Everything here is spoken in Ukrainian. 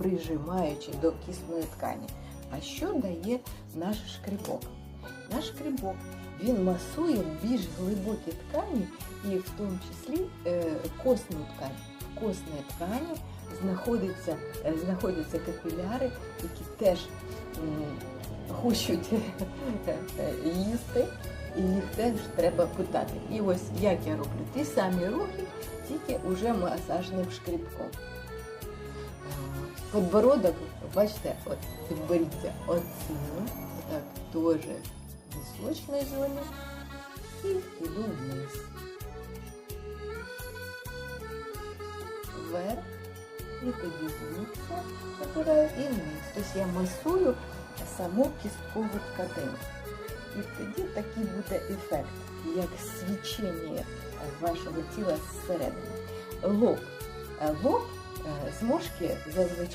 прижимаючи до кисної ткані. А що дає наш шкребок? Наш шкребок він масує більш глибокі ткані і в тому числі е, косну ткань. В косній ткані знаходяться, е, знаходяться капіляри, які теж хочуть їсти, і їх теж треба питати. І ось як я роблю ті самі рухи, тільки уже масажним шкребком. Подбородок, бачите, от підборіться оцим, так теж в височній зоні і йду вниз. Вверх, і тоді звідси забираю і вниз. Тобто я масую саму кісткову тканину. І тоді такий буде ефект, як свічення вашого тіла зсередини. Лоб. Лоб зморшки зазвичай